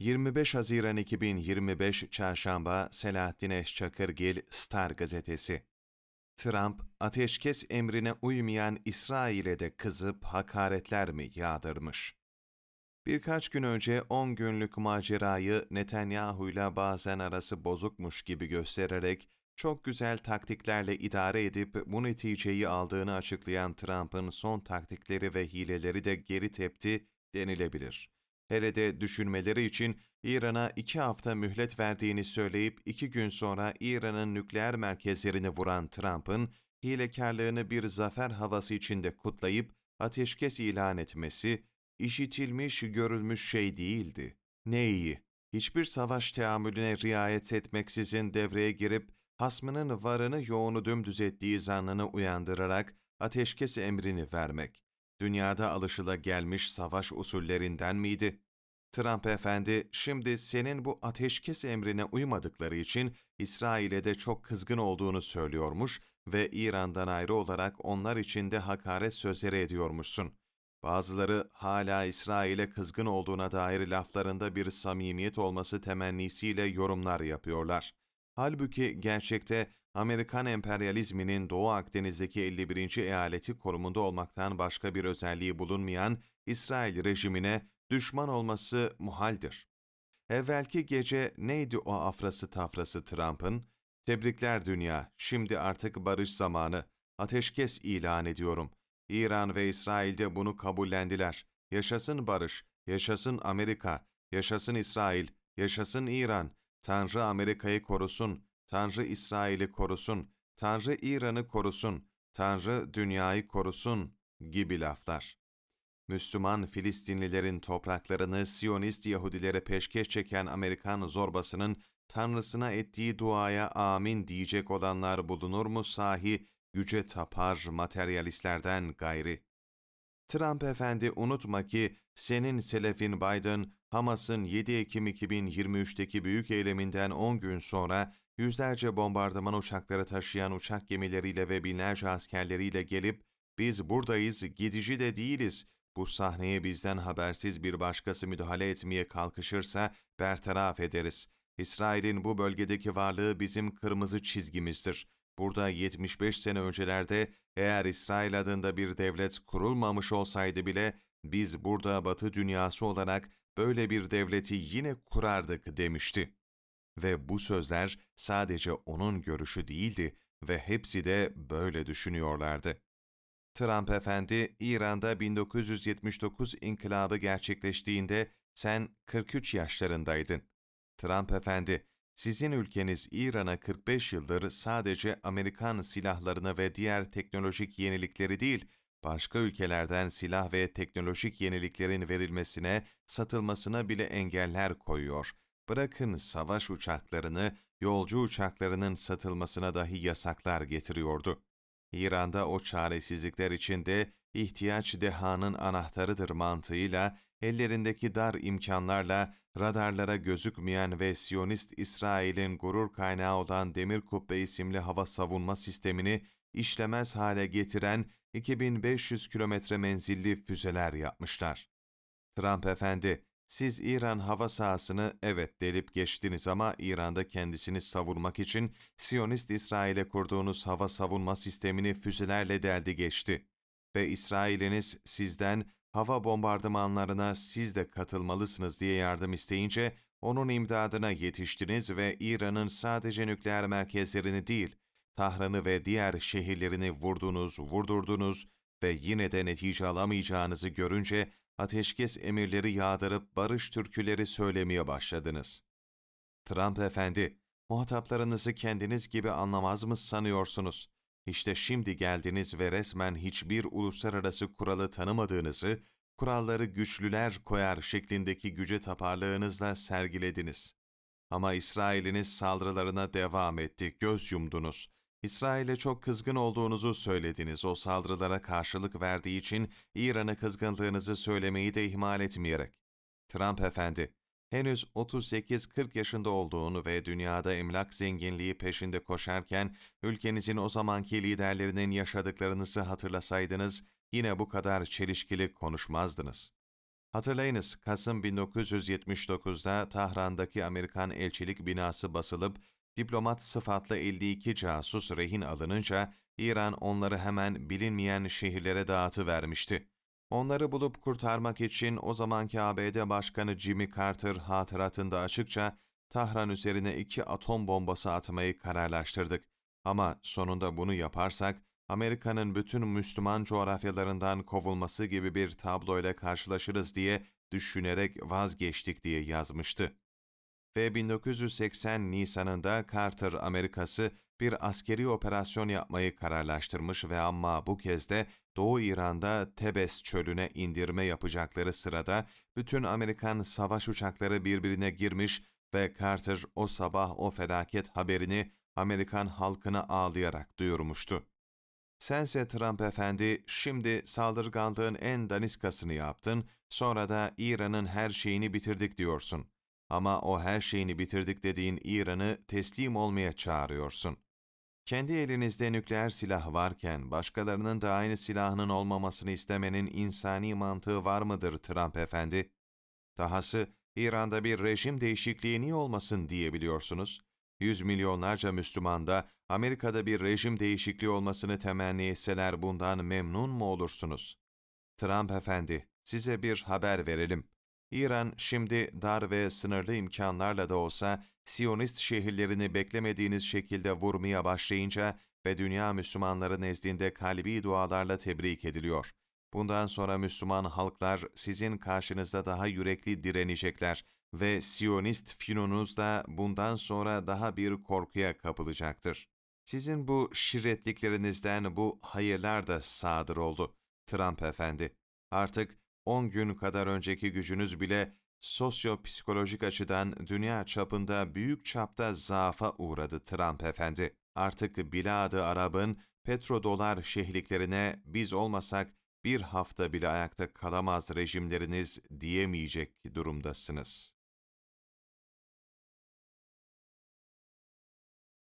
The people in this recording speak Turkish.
25 Haziran 2025 Çarşamba Selahattin Eşçakırgil Star Gazetesi Trump, ateşkes emrine uymayan İsrail'e de kızıp hakaretler mi yağdırmış? Birkaç gün önce 10 günlük macerayı Netanyahu'yla bazen arası bozukmuş gibi göstererek çok güzel taktiklerle idare edip bu neticeyi aldığını açıklayan Trump'ın son taktikleri ve hileleri de geri tepti denilebilir. Hele de düşünmeleri için İran'a iki hafta mühlet verdiğini söyleyip iki gün sonra İran'ın nükleer merkezlerini vuran Trump'ın hilekarlığını bir zafer havası içinde kutlayıp ateşkes ilan etmesi, işitilmiş görülmüş şey değildi. Ne iyi, hiçbir savaş teamülüne riayet etmeksizin devreye girip hasmının varını yoğunu dümdüz ettiği zannını uyandırarak ateşkes emrini vermek dünyada alışıla gelmiş savaş usullerinden miydi? Trump efendi, şimdi senin bu ateşkes emrine uymadıkları için İsrail'e de çok kızgın olduğunu söylüyormuş ve İran'dan ayrı olarak onlar için de hakaret sözleri ediyormuşsun. Bazıları hala İsrail'e kızgın olduğuna dair laflarında bir samimiyet olması temennisiyle yorumlar yapıyorlar. Halbuki gerçekte Amerikan emperyalizminin Doğu Akdeniz'deki 51. eyaleti korumunda olmaktan başka bir özelliği bulunmayan İsrail rejimine düşman olması muhaldir. Evvelki gece neydi o afrası tafrası Trump'ın? Tebrikler dünya, şimdi artık barış zamanı. Ateşkes ilan ediyorum. İran ve İsrail de bunu kabullendiler. Yaşasın barış, yaşasın Amerika, yaşasın İsrail, yaşasın İran. Tanrı Amerika'yı korusun, Tanrı İsrail'i korusun, Tanrı İran'ı korusun, Tanrı dünyayı korusun gibi laflar. Müslüman Filistinlilerin topraklarını Siyonist Yahudilere peşkeş çeken Amerikan zorbasının Tanrısına ettiği duaya amin diyecek olanlar bulunur mu sahi yüce tapar materyalistlerden gayri? Trump efendi unutma ki senin selefin Biden, Hamas'ın 7 Ekim 2023'teki büyük eyleminden 10 gün sonra yüzlerce bombardıman uçakları taşıyan uçak gemileriyle ve binlerce askerleriyle gelip biz buradayız, gidici de değiliz. Bu sahneye bizden habersiz bir başkası müdahale etmeye kalkışırsa bertaraf ederiz. İsrail'in bu bölgedeki varlığı bizim kırmızı çizgimizdir. Burada 75 sene öncelerde eğer İsrail adında bir devlet kurulmamış olsaydı bile biz burada Batı dünyası olarak böyle bir devleti yine kurardık demişti. Ve bu sözler sadece onun görüşü değildi ve hepsi de böyle düşünüyorlardı. Trump efendi, İran'da 1979 inkılabı gerçekleştiğinde sen 43 yaşlarındaydın. Trump efendi, sizin ülkeniz İran'a 45 yıldır sadece Amerikan silahlarını ve diğer teknolojik yenilikleri değil, başka ülkelerden silah ve teknolojik yeniliklerin verilmesine, satılmasına bile engeller koyuyor. Bırakın savaş uçaklarını, yolcu uçaklarının satılmasına dahi yasaklar getiriyordu. İran'da o çaresizlikler içinde ihtiyaç dehanın anahtarıdır mantığıyla ellerindeki dar imkanlarla radarlara gözükmeyen ve Siyonist İsrail'in gurur kaynağı olan Demir Kubbe isimli hava savunma sistemini işlemez hale getiren 2500 kilometre menzilli füzeler yapmışlar. Trump efendi, siz İran hava sahasını evet delip geçtiniz ama İran'da kendisini savunmak için Siyonist İsrail'e kurduğunuz hava savunma sistemini füzelerle deldi geçti. Ve İsrail'iniz sizden hava bombardımanlarına siz de katılmalısınız diye yardım isteyince onun imdadına yetiştiniz ve İran'ın sadece nükleer merkezlerini değil, Tahran'ı ve diğer şehirlerini vurdunuz, vurdurdunuz ve yine de netice alamayacağınızı görünce ateşkes emirleri yağdırıp barış türküleri söylemeye başladınız. Trump efendi, muhataplarınızı kendiniz gibi anlamaz mı sanıyorsunuz? İşte şimdi geldiniz ve resmen hiçbir uluslararası kuralı tanımadığınızı, kuralları güçlüler koyar şeklindeki güce taparlığınızla sergilediniz. Ama İsrail'iniz saldırılarına devam etti, göz yumdunuz. İsrail'e çok kızgın olduğunuzu söylediniz. O saldırılara karşılık verdiği için İran'a kızgınlığınızı söylemeyi de ihmal etmeyerek. Trump efendi, henüz 38-40 yaşında olduğunu ve dünyada emlak zenginliği peşinde koşarken ülkenizin o zamanki liderlerinin yaşadıklarınızı hatırlasaydınız yine bu kadar çelişkili konuşmazdınız. Hatırlayınız, Kasım 1979'da Tahran'daki Amerikan elçilik binası basılıp, diplomat sıfatlı 52 casus rehin alınınca, İran onları hemen bilinmeyen şehirlere dağıtıvermişti. Onları bulup kurtarmak için o zamanki ABD Başkanı Jimmy Carter hatıratında açıkça, Tahran üzerine iki atom bombası atmayı kararlaştırdık. Ama sonunda bunu yaparsak, Amerika'nın bütün Müslüman coğrafyalarından kovulması gibi bir tabloyla karşılaşırız diye düşünerek vazgeçtik diye yazmıştı. Ve 1980 Nisan'ında Carter Amerikası bir askeri operasyon yapmayı kararlaştırmış ve ama bu kez de Doğu İran'da Tebes çölüne indirme yapacakları sırada bütün Amerikan savaş uçakları birbirine girmiş ve Carter o sabah o felaket haberini Amerikan halkına ağlayarak duyurmuştu. Sense Trump efendi, şimdi saldırganlığın en daniskasını yaptın, sonra da İran'ın her şeyini bitirdik diyorsun. Ama o her şeyini bitirdik dediğin İran'ı teslim olmaya çağırıyorsun. Kendi elinizde nükleer silah varken başkalarının da aynı silahının olmamasını istemenin insani mantığı var mıdır Trump efendi? Dahası İran'da bir rejim değişikliği niye olmasın diyebiliyorsunuz? Yüz milyonlarca Müslüman da Amerika'da bir rejim değişikliği olmasını temenni etseler bundan memnun mu olursunuz? Trump efendi, size bir haber verelim. İran şimdi dar ve sınırlı imkanlarla da olsa Siyonist şehirlerini beklemediğiniz şekilde vurmaya başlayınca ve dünya Müslümanları nezdinde kalbi dualarla tebrik ediliyor. Bundan sonra Müslüman halklar sizin karşınızda daha yürekli direnecekler ve Siyonist finonuz da bundan sonra daha bir korkuya kapılacaktır. Sizin bu şirretliklerinizden bu hayırlar da sadır oldu, Trump efendi. Artık 10 gün kadar önceki gücünüz bile sosyopsikolojik açıdan dünya çapında büyük çapta zaafa uğradı Trump efendi. Artık Bilad-ı Arab'ın petrodolar şehliklerine biz olmasak bir hafta bile ayakta kalamaz rejimleriniz diyemeyecek durumdasınız.